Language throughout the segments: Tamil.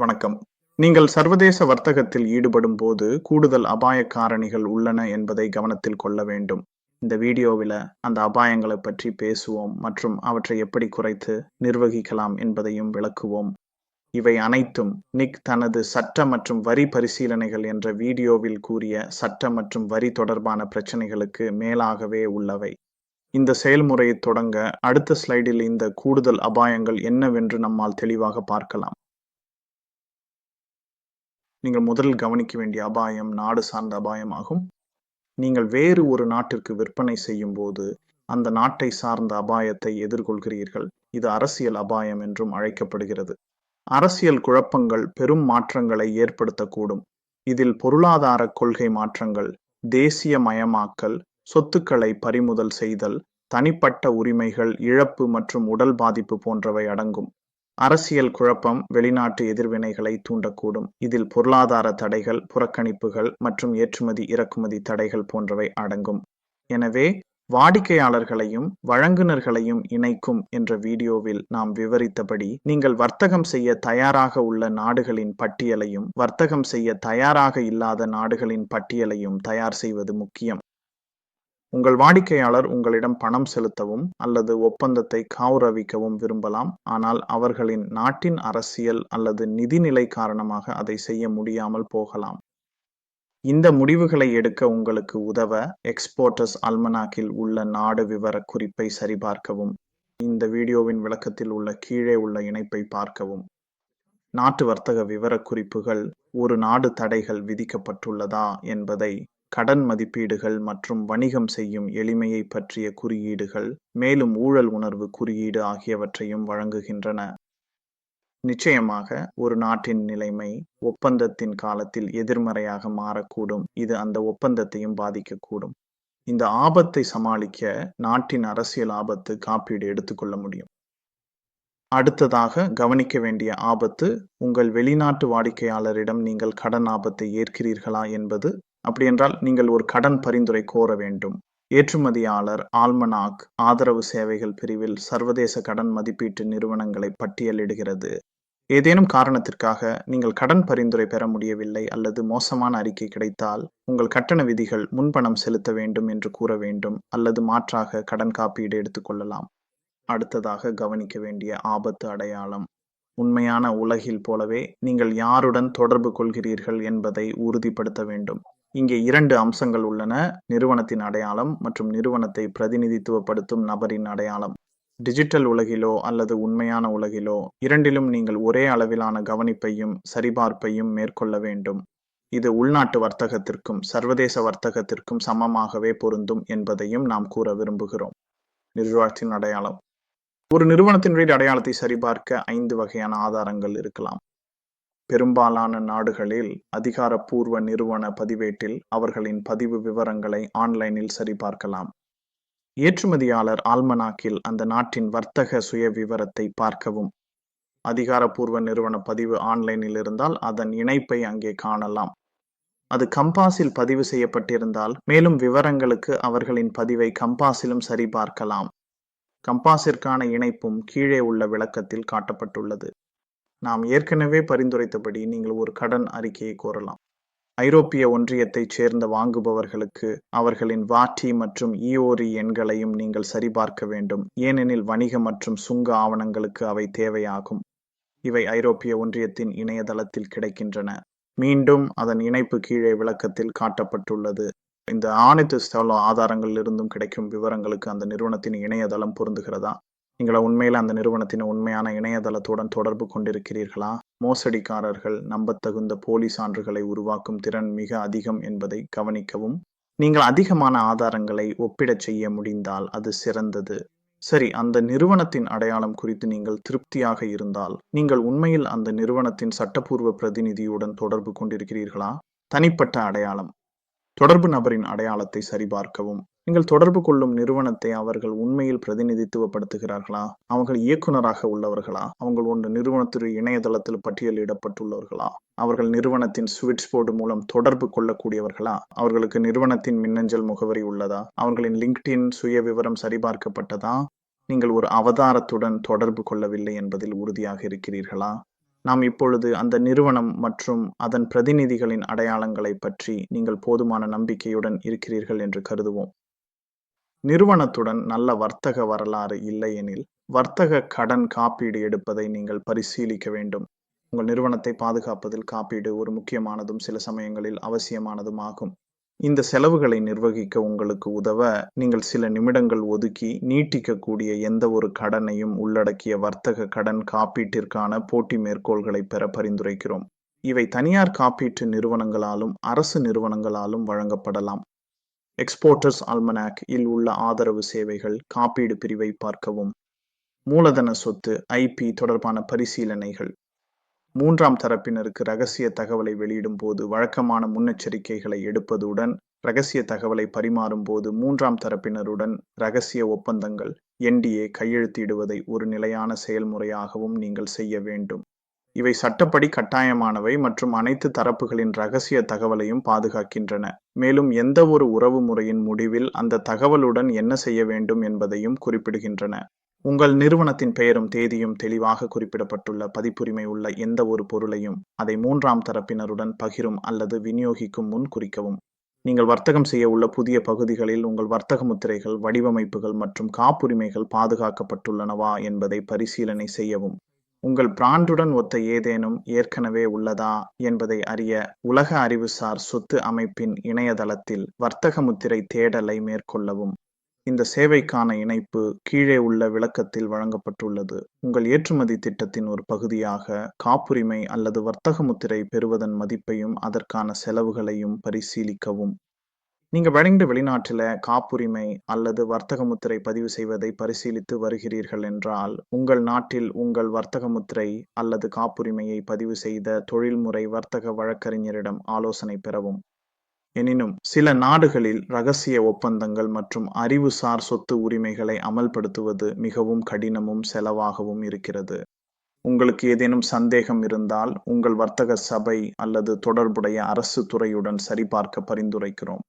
வணக்கம். நீங்கள் சர்வதேச வர்த்தகத்தில் ஈடுபடும் போது கூடுதல் அபாய காரணிகள் உள்ளன என்பதை கவனத்தில் கொள்ள வேண்டும். இந்த வீடியோவில் அந்த அபாயங்களை பற்றி பேசுவோம் மற்றும் அவற்றை எப்படி குறைத்து நிர்வகிக்கலாம் என்பதையும் விளக்குவோம். இவை அனைத்தும் நிக் தனது சட்ட மற்றும் வரி பரிசீலனைகள் என்ற வீடியோவில் கூறிய சட்ட மற்றும் வரி தொடர்பான பிரச்சனைகளுக்கு மேலாகவே உள்ளவை. இந்த செயல்முறையை தொடங்க அடுத்த ஸ்லைடில் இந்த கூடுதல் அபாயங்கள் என்னவென்று நம்மால் தெளிவாக பார்க்கலாம். நீங்கள் முதலில் கவனிக்க வேண்டிய அபாயம் நாடு சார்ந்த அபாயமாகும் நீங்கள் வேறு ஒரு நாட்டிற்கு விற்பனை செய்யும் போது அந்த நாட்டை சார்ந்த அபாயத்தை எதிர்கொள்கிறீர்கள். இது அரசியல் அபாயம் என்றும் அழைக்கப்படுகிறது. அரசியல் குழப்பங்கள் பெரும் மாற்றங்களை ஏற்படுத்தக்கூடும். இதில் பொருளாதார கொள்கை மாற்றங்கள் தேசிய மயமாக்கல் சொத்துக்களை பறிமுதல் செய்தல் தனிப்பட்ட உரிமைகள் இழப்பு மற்றும் உடல் பாதிப்பு போன்றவை அடங்கும். அரசியல் குழப்பம் வெளிநாட்டு எதிர்வினைகளை தூண்டக்கூடும். இதில் பொருளாதார தடைகள் புறக்கணிப்புகள் மற்றும் ஏற்றுமதி இறக்குமதி தடைகள் போன்றவை அடங்கும். எனவே வாடிக்கையாளர்களையும் வழங்குனர்களையும் இணைக்கும் என்ற வீடியோவில் நாம் விவரித்தபடி நீங்கள் வர்த்தகம் செய்ய தயாராக உள்ள நாடுகளின் பட்டியலையும் வர்த்தகம் செய்ய தயாராக இல்லாத நாடுகளின் பட்டியலையும் தயார் செய்வது முக்கியம். உங்கள் வாடிக்கையாளர் உங்களிடம் பணம் செலுத்தவும் அல்லது ஒப்பந்தத்தை காவுரவிக்கவும் விரும்பலாம். ஆனால் அவர்களின் நாட்டின் அரசியல் அல்லது நிதிநிலை காரணமாக அதை செய்ய முடியாமல் போகலாம். இந்த முடிவுகளை எடுக்க உங்களுக்கு உதவ எக்ஸ்போர்ட்டர்ஸ் அல்மனாக்கில் உள்ள நாடு விவர குறிப்பை சரிபார்க்கவும் இந்த வீடியோவின் விளக்கத்தில் உள்ள கீழே உள்ள இணைப்பை பார்க்கவும். நாட்டு வர்த்தக விவரக்குறிப்புகள் ஒரு நாடு தடைகள் விதிக்கப்பட்டுள்ளதா என்பதை கடன் மதிப்பீடுகள் மற்றும் வணிகம் செய்யும் எளிமையை பற்றிய குறியீடுகள் மேலும் ஊழல் உணர்வு குறியீடு ஆகியவற்றையும் வழங்குகின்றன. நிச்சயமாக ஒரு நாட்டின் நிலைமை ஒப்பந்தத்தின் காலத்தில் எதிர்மறையாக மாறக்கூடும். இது அந்த ஒப்பந்தத்தையும் பாதிக்கக்கூடும். இந்த ஆபத்தை சமாளிக்க நாட்டின் அரசியல் ஆபத்து காப்பீடு எடுத்துக்கொள்ள முடியும். அடுத்ததாக கவனிக்க வேண்டிய ஆபத்து உங்கள் வெளிநாட்டு வாடிக்கையாளரிடம் நீங்கள் கடன் ஆபத்தை ஏற்கிறீர்களா என்பது அப்படி என்றால் நீங்கள் ஒரு கடன் பரிந்துரை கோர வேண்டும். ஏற்றுமதியாளர் ஆல்மனாக் ஆதரவு சேவைகள் பிரிவில் சர்வதேச கடன் மதிப்பீட்டு நிறுவனங்களை பட்டியலிடுகிறது. ஏதேனும் காரணத்திற்காக நீங்கள் கடன் பரிந்துரை பெற முடியவில்லை அல்லது மோசமான அறிக்கை கிடைத்தால் உங்கள் கட்டண விதிகள் முன்பணம் செலுத்த வேண்டும் என்று கூற வேண்டும் அல்லது மாற்றாக கடன் காப்பீடு எடுத்துக்கொள்ளலாம் அடுத்ததாக கவனிக்க வேண்டிய ஆபத்து அடையாளம். உண்மையான உலகில் போலவே நீங்கள் யாருடன் தொடர்பு கொள்கிறீர்கள் என்பதை உறுதிப்படுத்த வேண்டும். இங்கே இரண்டு அம்சங்கள் உள்ளன. நிறுவனத்தின் அடையாளம் மற்றும் நிறுவனத்தை பிரதிநிதித்துவப்படுத்தும் நபரின் அடையாளம். டிஜிட்டல் உலகிலோ அல்லது உண்மையான உலகிலோ இரண்டிலும் நீங்கள் ஒரே அளவிலான கவனிப்பையும் சரிபார்ப்பையும் மேற்கொள்ள வேண்டும். இது உள்நாட்டு வர்த்தகத்திற்கும் சர்வதேச வர்த்தகத்திற்கும் சமமாகவே பொருந்தும் என்பதையும் நாம் கூற விரும்புகிறோம். நிர்வாகத்தின் அடையாளம். ஒரு நிறுவனத்தினுடைய அடையாளத்தை சரிபார்க்க ஐந்து வகையான ஆதாரங்கள் இருக்கலாம். பெரும்பாலான நாடுகளில் அதிகாரப்பூர்வ நிறுவன பதிவேட்டில் அவர்களின் பதிவு விவரங்களை ஆன்லைனில் சரிபார்க்கலாம். ஏற்றுமதியாளர் ஆல்மனாக்கில் அந்த நாட்டின் வர்த்தக சுய விவரத்தை பார்க்கவும். அதிகாரப்பூர்வ நிறுவன பதிவு ஆன்லைனில் இருந்தால் அதன் இணைப்பை அங்கே காணலாம். அது கம்பாஸில் பதிவு செய்யப்பட்டிருந்தால் மேலும் விவரங்களுக்கு அவர்களின் பதிவை கம்பாஸிலும் சரிபார்க்கலாம். கம்பாஸிற்கான இணைப்பும் கீழே உள்ள விளக்கத்தில் காட்டப்பட்டுள்ளது. நாம் ஏற்கனவே பரிந்துரைத்தபடி நீங்கள் ஒரு கடன் அறிக்கையை கோரலாம். ஐரோப்பிய ஒன்றியத்தைச் சேர்ந்த வாங்குபவர்களுக்கு அவர்களின் வாட்டி மற்றும் இஓரி எண்களையும் நீங்கள் சரிபார்க்க வேண்டும். ஏனெனில் வணிக மற்றும் சுங்க ஆவணங்களுக்கு அவை தேவையாகும். இவை ஐரோப்பிய ஒன்றியத்தின் இணையதளத்தில் கிடைக்கின்றன. மீண்டும் அதன் இணைப்பு கீழே விளக்கத்தில் காட்டப்பட்டுள்ளது. இந்த அனைத்து ஸ்தல ஆதாரங்களிலிருந்தும் கிடைக்கும் விவரங்களுக்கு அந்த நிறுவனத்தின் இணையதளம் பொருந்துகிறதா? நீங்கள் உண்மையில் அந்த நிறுவனத்தின் உண்மையான இணையதளத்துடன் தொடர்பு கொண்டிருக்கிறீர்களா? மோசடிக்காரர்கள் நம்பத்தகுந்த போலி சான்றுகளை உருவாக்கும் திறன் மிக அதிகம் என்பதை கவனிக்கவும். நீங்கள் அதிகமான ஆதாரங்களை ஒப்பிடச் செய்ய முடிந்தால் அது சிறந்தது. சரி அந்த நிறுவனத்தின் அடையாளம் குறித்து நீங்கள் திருப்தியாக இருந்தால் நீங்கள் உண்மையில் அந்த நிறுவனத்தின் சட்டப்பூர்வ பிரதிநிதியுடன் தொடர்பு கொண்டிருக்கிறீர்களா? தனிப்பட்ட அடையாளம். தொடர்பு நபரின் அடையாளத்தை சரிபார்க்கவும். நீங்கள் தொடர்பு கொள்ளும் நிறுவனத்தை அவர்கள் உண்மையில் பிரதிநிதித்துவப்படுத்துகிறார்களா? அவர்கள் இயக்குநராக உள்ளவர்களா? அவங்கள் ஒன்று நிறுவனத்துறை இணையதளத்தில் பட்டியலிடப்பட்டுள்ளவர்களா? அவர்கள் நிறுவனத்தின் சுவிட்ச் போர்டு மூலம் தொடர்பு கொள்ளக்கூடியவர்களா? அவர்களுக்கு நிறுவனத்தின் மின்னஞ்சல் முகவரி உள்ளதா? அவர்களின் லிங்க்டின் சுய விவரம் சரிபார்க்கப்பட்டதா? நீங்கள் ஒரு அவதாரத்துடன் தொடர்பு கொள்ளவில்லை என்பதில் உறுதியாக இருக்கிறீர்களா? நாம் இப்பொழுது அந்த நிறுவனம் மற்றும் அதன் பிரதிநிதிகளின் அடையாளங்களை பற்றி நீங்கள் போதுமான நம்பிக்கையுடன் இருக்கிறீர்கள் என்று கருதுவோம். நிறுவனத்துடன் நல்ல வர்த்தக வரலாறு இல்லையெனில் வர்த்தக கடன் காப்பீடு எடுப்பதை நீங்கள் பரிசீலிக்க வேண்டும். உங்கள் நிறுவனத்தை பாதுகாப்பதில் காப்பீடு ஒரு முக்கியமானதும் சில சமயங்களில் அவசியமானதும் ஆகும். இந்த செலவுகளை நிர்வகிக்க உங்களுக்கு உதவ நீங்கள் சில நிமிடங்கள் ஒதுக்கி நீட்டிக்கக்கூடிய எந்த ஒரு கடனையும் உள்ளடக்கிய வர்த்தக கடன் காப்பீட்டிற்கான போட்டி மேற்கோள்களை பெற பரிந்துரைக்கிறோம். இவை தனியார் காப்பீட்டு நிறுவனங்களாலும் அரசு நிறுவனங்களாலும் வழங்கப்படலாம். எக்ஸ்போர்ட்டர்ஸ் அல்மனாக் இல் உள்ள ஆதரவு சேவைகள் காப்பீடு பிரிவை பார்க்கவும். மூலதன சொத்து ஐபி தொடர்பான பரிசீலனைகள். மூன்றாம் தரப்பினருக்கு ரகசிய தகவலை வெளியிடும் போது வழக்கமான முன்னெச்சரிக்கைகளை எடுப்பதுடன் ரகசிய தகவலை பரிமாறும் போது மூன்றாம் தரப்பினருடன் ரகசிய ஒப்பந்தங்கள் என்டிஏ கையெழுத்திடுவதை ஒரு நிலையான செயல்முறையாகவும் நீங்கள் செய்ய வேண்டும். இவை சட்டப்படி கட்டாயமானவை மற்றும் அனைத்து தரப்புகளின் ரகசிய தகவலையும் பாதுகாக்கின்றன. மேலும் எந்த ஒரு உறவு முறையின் முடிவில் அந்த தகவலுடன் என்ன செய்ய வேண்டும் என்பதையும் குறிப்பிடுகின்றன. உங்கள் நிறுவனத்தின் பெயரும் தேதியும் தெளிவாக குறிப்பிடப்பட்டுள்ள பதிப்புரிமை உள்ள எந்த ஒரு பொருளையும் அதை மூன்றாம் தரப்பினருடன் பகிரும் அல்லது விநியோகிக்கும் முன் குறிக்கவும். நீங்கள் வர்த்தகம் செய்ய உள்ள புதிய பகுதிகளில் உங்கள் வர்த்தக முத்திரைகள் வடிவமைப்புகள் மற்றும் காப்புரிமைகள் பாதுகாக்கப்பட்டுள்ளனவா என்பதை பரிசீலனை செய்யவும். உங்கள் பிராண்டுடன் ஒத்த ஏதேனும் ஏற்கனவே உள்ளதா என்பதை அறிய உலக அறிவுசார் சொத்து அமைப்பின் இணையதளத்தில் வர்த்தக முத்திரை தேடலை மேற்கொள்ளவும். இந்த சேவைக்கான இணைப்பு கீழே உள்ள விளக்கத்தில் வழங்கப்பட்டுள்ளது. உங்கள் ஏற்றுமதி திட்டத்தின் ஒரு பகுதியாக காப்புரிமை அல்லது வர்த்தக முத்திரை பெறுவதன் மதிப்பையும் அதற்கான செலவுகளையும் பரிசீலிக்கவும். நீங்கள் வழங்கிய வெளிநாட்டில் காப்புரிமை அல்லது வர்த்தக முத்திரை பதிவு செய்வதை பரிசீலித்து வருகிறீர்கள் என்றால் உங்கள் நாட்டில் உங்கள் வர்த்தக முத்திரை அல்லது காப்புரிமையை பதிவு செய்த தொழில்முறை வர்த்தக வழக்கறிஞரிடம் ஆலோசனை பெறவும். எனினும் சில நாடுகளில் ரகசிய ஒப்பந்தங்கள் மற்றும் அறிவுசார் சொத்து உரிமைகளை அமல்படுத்துவது மிகவும் கடினமும் செலவாகவும் இருக்கிறது. உங்களுக்கு ஏதேனும் சந்தேகம் இருந்தால் உங்கள் வர்த்தக சபை அல்லது தொடர்புடைய அரசு துறையுடன் சரிபார்க்க பரிந்துரைக்கிறோம்.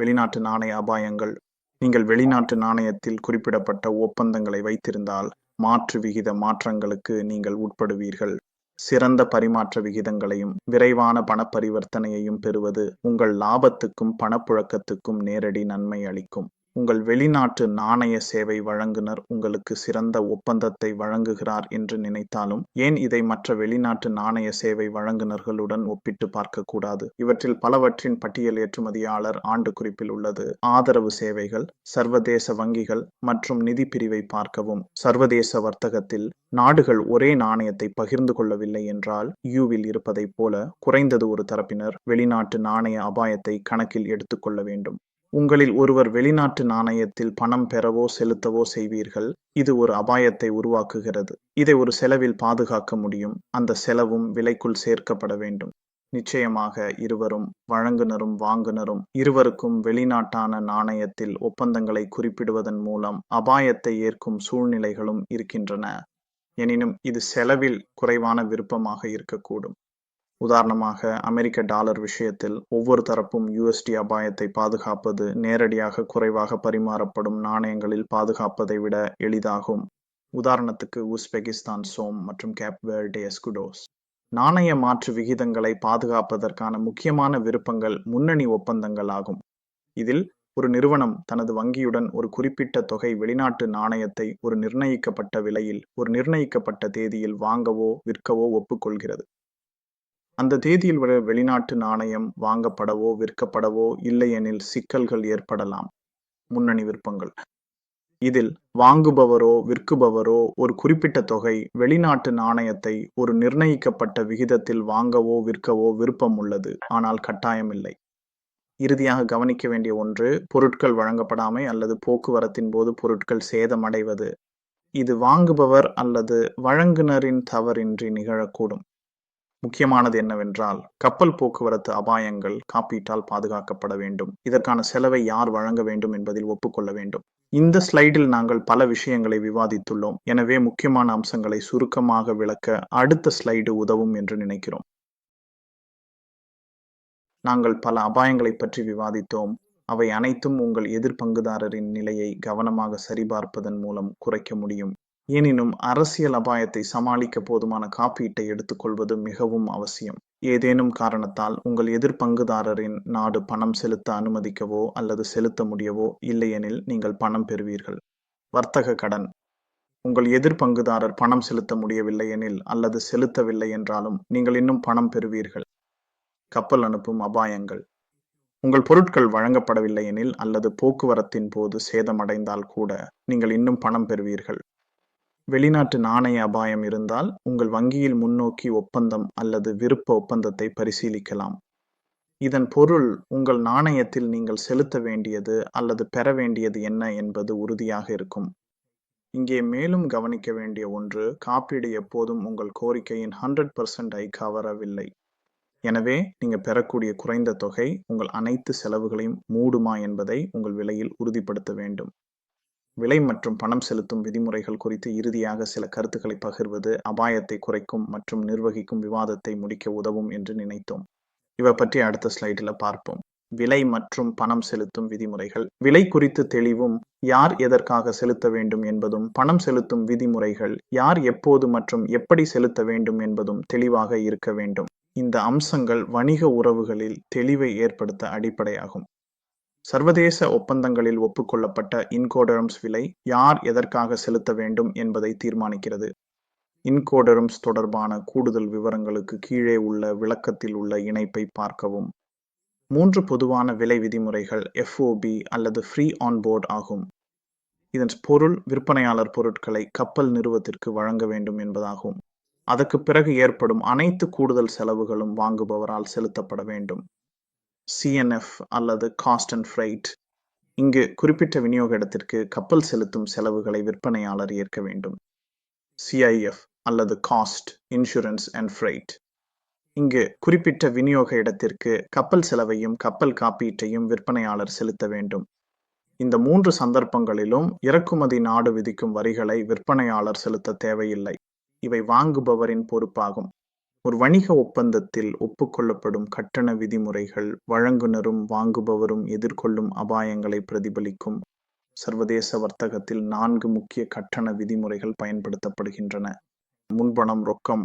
வெளிநாட்டு நாணய அபாயங்கள். நீங்கள் வெளிநாட்டு நாணயத்தில் குறிப்பிடப்பட்ட ஒப்பந்தங்களை வைத்திருந்தால் மாற்று விகித மாற்றங்களுக்கு நீங்கள் உட்படுவீர்கள். சிறந்த பரிமாற்ற விகிதங்களையும் விரைவான பண பரிவர்த்தனையையும் பெறுவது உங்கள் லாபத்துக்கும் பணப்புழக்கத்துக்கும் நேரடி நன்மை அளிக்கும். உங்கள் வெளிநாட்டு நாணய சேவை வழங்குனர் உங்களுக்கு சிறந்த ஒப்பந்தத்தை வழங்குகிறார் என்று நினைத்தாலும் ஏன் இதை மற்ற வெளிநாட்டு நாணய சேவை வழங்குனர்களுடன் ஒப்பிட்டு பார்க்கக்கூடாது? இவற்றில் பலவற்றின் பட்டியல் ஏற்றுமதியாளர் ஆண்டு குறிப்பில் உள்ளது. ஆதரவு சேவைகள் சர்வதேச வங்கிகள் மற்றும் நிதி பிரிவை பார்க்கவும். சர்வதேச வர்த்தகத்தில் நாடுகள் ஒரே நாணயத்தை பகிர்ந்து கொள்ளவில்லை என்றால் யூவில் இருப்பதைப் போல குறைந்தது ஒரு தரப்பினர் வெளிநாட்டு நாணய அபாயத்தை கணக்கில் எடுத்துக்கொள்ள வேண்டும். உங்களில் ஒருவர் வெளிநாட்டு நாணயத்தில் பணம் பெறவோ செலுத்தவோ செய்வீர்கள். இது ஒரு அபாயத்தை உருவாக்குகிறது. இதை ஒரு செலவில் பாதுகாக்க முடியும். அந்த செலவும் விலைக்குள் சேர்க்கப்பட வேண்டும். நிச்சயமாக இருவரும் வழங்குனரும் வாங்குனரும் இருவருக்கும் வெளிநாட்டான நாணயத்தில் ஒப்பந்தங்களை குறிப்பிடுவதன் மூலம் அபாயத்தை ஏற்கும் சூழ்நிலைகளும் இருக்கின்றன. எனினும் இது செலவில் குறைவான விருப்பமாக இருக்கக்கூடும். உதாரணமாக அமெரிக்க டாலர் விஷயத்தில் ஒவ்வொரு தரப்பும் யுஎஸ்டி அபாயத்தை பாதுகாப்பது நேரடியாக குறைவாக பரிமாறப்படும் நாணயங்களில் பாதுகாப்பதை விட எளிதாகும். உதாரணத்துக்கு உஸ்பெகிஸ்தான் சோம் மற்றும் கேப்வேர்டே எஸ்குடோஸ். நாணய மாற்று விகிதங்களை பாதுகாப்பதற்கான முக்கியமான விருப்பங்கள் முன்னணி ஒப்பந்தங்கள் ஆகும். இதில் ஒரு நிறுவனம் தனது வங்கியுடன் ஒரு குறிப்பிட்ட தொகை வெளிநாட்டு நாணயத்தை ஒரு நிர்ணயிக்கப்பட்ட விலையில் ஒரு நிர்ணயிக்கப்பட்ட தேதியில் வாங்கவோ விற்கவோ ஒப்புக்கொள்கிறது. அந்த தேதியில் வர வெளிநாட்டு நாணயம் வாங்கப்படவோ விற்கப்படவோ இல்லையெனில் சிக்கல்கள் ஏற்படலாம். முன்னணி விருப்பங்கள். இதில் வாங்குபவரோ விற்குபவரோ ஒரு குறிப்பிட்ட தொகை வெளிநாட்டு நாணயத்தை ஒரு நிர்ணயிக்கப்பட்ட விகிதத்தில் வாங்கவோ விற்கவோ விருப்பம் உள்ளது. ஆனால் கட்டாயமில்லை இறுதியாக கவனிக்க வேண்டிய ஒன்று பொருட்கள் வழங்கப்படாமை அல்லது போக்குவரத்தின் போது பொருட்கள் சேதமடைவது. இது வாங்குபவர் அல்லது வழங்குனரின் தவறின்றி நிகழக்கூடும். முக்கியமானது என்னவென்றால் கப்பல் போக்குவரத்து அபாயங்கள் காப்பீட்டால் பாதுகாக்கப்பட வேண்டும். இதற்கான செலவை யார் வழங்க வேண்டும் என்பதில் ஒப்புக்கொள்ள வேண்டும். இந்த ஸ்லைடில் நாங்கள் பல விஷயங்களை விவாதித்துள்ளோம். எனவே முக்கியமான அம்சங்களை சுருக்கமாக விளக்க அடுத்த ஸ்லைடு உதவும் என்று நினைக்கிறோம். நாங்கள் பல அபாயங்களை பற்றி விவாதித்தோம். அவை அனைத்தும் உங்கள் எதிர் பங்குதாரரின் நிலையை கவனமாக சரிபார்ப்பதன் மூலம் குறைக்க முடியும். எனினும் அரசியல் அபாயத்தை சமாளிக்க போதுமான காப்பீட்டை எடுத்துக்கொள்வது மிகவும் அவசியம். ஏதேனும் காரணத்தால் உங்கள் எதிர் பங்குதாரரின் நாடு பணம் செலுத்த அனுமதிக்கவோ அல்லது செலுத்த முடியவோ இல்லையெனில் நீங்கள் பணம் பெறுவீர்கள். வர்த்தக கடன். உங்கள் எதிர் பங்குதாரர் பணம் செலுத்த முடியவில்லை எனில் அல்லது செலுத்தவில்லை என்றாலும் நீங்கள் இன்னும் பணம் பெறுவீர்கள். கப்பல் அனுப்பும் அபாயங்கள். உங்கள் பொருட்கள் வழங்கப்படவில்லை எனில் அல்லது போக்குவரத்தின் போது சேதமடைந்தால் கூட நீங்கள் இன்னும் பணம் பெறுவீர்கள். வெளிநாட்டு நாணய அபாயம் இருந்தால் உங்கள் வங்கியில் முன்னோக்கி ஒப்பந்தம் அல்லது விருப்ப ஒப்பந்தத்தை பரிசீலிக்கலாம். இதன் பொருள் உங்கள் நாணயத்தில் நீங்கள் செலுத்த வேண்டியது அல்லது பெற வேண்டியது என்ன என்பது உறுதியாக இருக்கும். இங்கே மேலும் கவனிக்க வேண்டிய ஒன்று காப்பீடு எப்போதும் உங்கள் கோரிக்கையின் ஹண்ட்ரட் பர்சன்ட் ஐ கவரவில்லை. எனவே நீங்கள் பெறக்கூடிய குறைந்த தொகை உங்கள் அனைத்து செலவுகளையும் மூடுமா என்பதை உங்கள் விலையில் உறுதிப்படுத்த வேண்டும். விலை மற்றும் பணம் செலுத்தும் விதிமுறைகள் குறித்து இறுதியாக சில கருத்துக்களை பகிர்வது அபாயத்தை குறைக்கும் மற்றும் நிர்வகிக்கும் விவாதத்தை முடிக்க உதவும் என்று நினைத்தோம். இவை பற்றி அடுத்த ஸ்லைடில் பார்ப்போம். விலை மற்றும் பணம் செலுத்தும் விதிமுறைகள். விலை குறித்து தெளிவும் யார் எதற்காக செலுத்த வேண்டும் என்பதும் பணம் செலுத்தும் விதிமுறைகள் யார் எப்போது மற்றும் எப்படி செலுத்த வேண்டும் என்பதும் தெளிவாக இருக்க வேண்டும். இந்த அம்சங்கள் வணிக உறவுகளில் தெளிவை ஏற்படுத்த அடிப்படையாகும். சர்வதேச ஒப்பந்தங்களில் ஒப்புக்கொள்ளப்பட்ட இன்கோடரம்ஸ் விலை யார் எதற்காக செலுத்த வேண்டும் என்பதை தீர்மானிக்கிறது. இன்கோடரம்ஸ் தொடர்பான கூடுதல் விவரங்களுக்கு கீழே உள்ள விளக்கத்தில் உள்ள இணைப்பை பார்க்கவும். மூன்று பொதுவான விலை விதிமுறைகள் எஃப்ஓபி அல்லது ஃப்ரீ ஆன்போர்ட் ஆகும். இதன் பொருள் விற்பனையாளர் பொருட்களை கப்பல் நிறுவத்திற்கு வழங்க வேண்டும் என்பதாகும். அதற்கு பிறகு ஏற்படும் அனைத்து கூடுதல் செலவுகளும் வாங்குபவரால் செலுத்தப்பட வேண்டும். சிஎன்எஃப் அல்லது காஸ்ட் அண்ட் ஃப்ரைட் இங்கு குறிப்பிட்ட விநியோக இடத்திற்கு கப்பல் செலுத்தும் செலவுகளை விற்பனையாளர் ஏற்க வேண்டும். சிஐஎஃப் அல்லது காஸ்ட் இன்சூரன்ஸ் அண்ட் ஃப்ரைட் இங்கு குறிப்பிட்ட விநியோக இடத்திற்கு கப்பல் செலவையும் கப்பல் காப்பீட்டையும் விற்பனையாளர் செலுத்த வேண்டும். இந்த மூன்று சந்தர்ப்பங்களிலும் இறக்குமதி நாடு விதிக்கும் வரிகளை விற்பனையாளர் செலுத்த தேவையில்லை. இவை வாங்குபவரின் பொறுப்பாகும். ஒரு வணிக ஒப்பந்தத்தில் ஒப்புக்கொள்ளப்படும் கட்டண விதிமுறைகள் வழங்குனரும் வாங்குபவரும் எதிர்கொள்ளும் அபாயங்களை பிரதிபலிக்கும். சர்வதேச வர்த்தகத்தில் நான்கு முக்கிய கட்டண விதிமுறைகள் பயன்படுத்தப்படுகின்றன. முன்பணம் ரொக்கம்.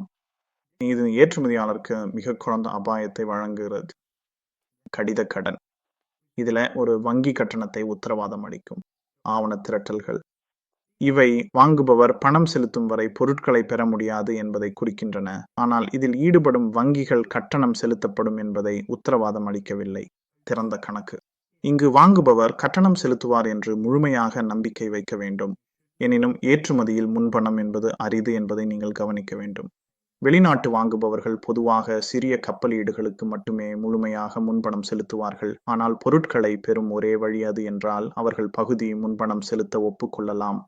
இது ஏற்றுமதியாளருக்கு மிக குறைந்த அபாயத்தை வழங்குகிறது. கடித கடன். இதில் ஒரு வங்கி கட்டணத்தை உத்தரவாதம் அளிக்கும். ஆவண திரட்டல்கள். இவை வாங்குபவர் பணம் செலுத்தும் வரை பொருட்களை பெற முடியாது என்பதை குறிக்கின்றன. ஆனால் இதில் ஈடுபடும் வங்கிகள் கட்டணம் செலுத்தப்படும் என்பதை உத்தரவாதம் அளிக்கவில்லை. திறந்த கணக்கு. இங்கு வாங்குபவர் கட்டணம் செலுத்துவார் என்று முழுமையாக நம்பிக்கை வைக்க வேண்டும். எனினும் ஏற்றுமதியில் முன்பணம் என்பது அரிது என்பதை நீங்கள் கவனிக்க வேண்டும். வெளிநாட்டு வாங்குபவர்கள் பொதுவாக சிறிய கப்பலீடுகளுக்கு மட்டுமே முழுமையாக முன்பணம் செலுத்துவார்கள். ஆனால் பொருட்களை பெறும் ஒரே வழி அது என்றால் அவர்கள் பகுதி முன்பணம் செலுத்த ஒப்புக்கொள்ளலாம்.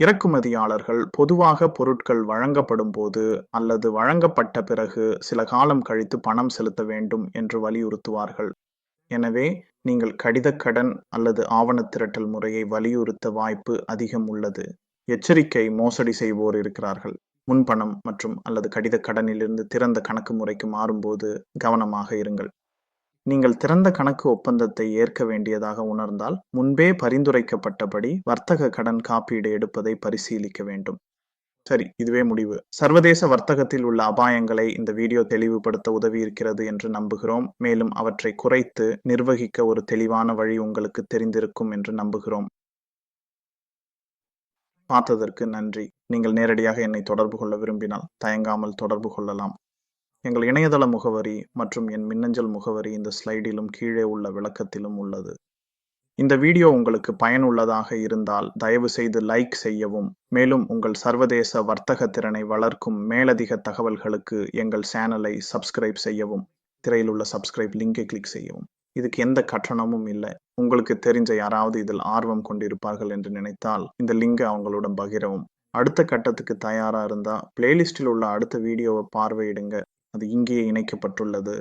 இறக்குமதியாளர்கள் பொதுவாக பொருட்கள் வழங்கப்படும் போது அல்லது வழங்கப்பட்ட பிறகு சில காலம் கழித்து பணம் செலுத்த வேண்டும் என்று வலியுறுத்துவார்கள். எனவே நீங்கள் கடிதக் கடன் அல்லது ஆவண திரட்டல் முறையை வலியுறுத்த வாய்ப்பு அதிகம் உள்ளது. எச்சரிக்கை மோசடி செய்வோர் இருக்கிறார்கள். முன்பணம் மற்றும் அல்லது கடித கடனிலிருந்து திறந்த கணக்கு முறைக்கு மாறும்போது கவனமாக இருங்கள். நீங்கள் திறந்த கணக்கு ஒப்பந்தத்தை ஏற்க வேண்டியதாக உணர்ந்தால் முன்பே பரிந்துரைக்கப்பட்டபடி வர்த்தக கடன் காப்பீடு எடுப்பதை பரிசீலிக்க வேண்டும். சரி இதுவே முடிவு. சர்வதேச வர்த்தகத்தில் உள்ள அபாயங்களை இந்த வீடியோ தெளிவுபடுத்த உதவி இருக்கிறது என்று நம்புகிறோம். மேலும் அவற்றை குறைத்து நிர்வகிக்க ஒரு தெளிவான வழி உங்களுக்கு தெரிந்திருக்கும் என்று நம்புகிறோம். பார்த்ததற்கு நன்றி. நீங்கள் நேரடியாக என்னை தொடர்பு கொள்ள விரும்பினால் தயங்காமல் தொடர்பு கொள்ளலாம். எங்கள் இணையதள முகவரி மற்றும் என் மின்னஞ்சல் முகவரி இந்த ஸ்லைடிலும் கீழே உள்ள விளக்கத்திலும் உள்ளது. இந்த வீடியோ உங்களுக்கு பயனுள்ளதாக இருந்தால் தயவு செய்து லைக் செய்யவும் மேலும் உங்கள் சர்வதேச வர்த்தக திறனை வளர்க்கும் மேலதிக தகவல்களுக்கு எங்கள் சேனலை சப்ஸ்கிரைப் செய்யவும் திரையில் உள்ள சப்ஸ்கிரைப் லிங்கை கிளிக் செய்யவும். இதுக்கு எந்த கட்டணமும் இல்லை. உங்களுக்கு தெரிஞ்ச யாராவது இதில் ஆர்வம் கொண்டிருப்பார்கள் என்று நினைத்தால் இந்த லிங்கை அவங்களுடன் பகிரவும். அடுத்த கட்டத்துக்கு தயாராக இருந்தால் பிளேலிஸ்டில் உள்ள அடுத்த வீடியோவை பார்வையிடுங்க. அது இங்கே இணைக்கப்பட்டுள்ளது.